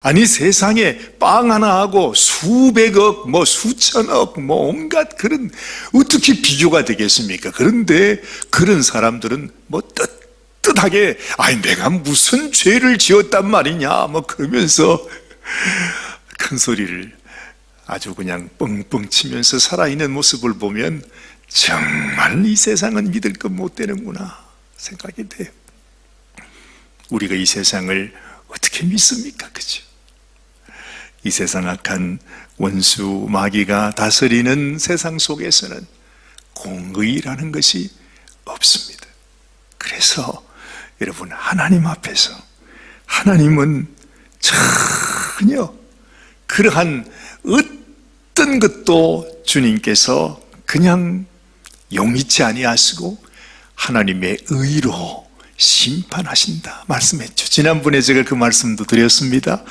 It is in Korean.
아니 세상에 빵 하나 하고 수백억, 뭐 수천억, 뭐 온갖 그런 어떻게 비교가 되겠습니까? 그런데 그런 사람들은 뭐 뜨뜻하게 아니 내가 무슨 죄를 지었단 말이냐 뭐 그러면서 큰 소리를 아주 그냥 뻥뻥 치면서 살아있는 모습을 보면 정말 이 세상은 믿을 것 못 되는구나 생각이 돼요. 우리가 이 세상을 어떻게 믿습니까? 그죠? 이 세상 악한 원수 마귀가 다스리는 세상 속에서는 공의라는 것이 없습니다. 그래서 여러분 하나님 앞에서 하나님은 전혀 그러한 어떤 것도 주님께서 그냥 용이치 아니하시고 하나님의 의로 심판하신다 말씀했죠. 지난번에 제가 그 말씀도 드렸습니다.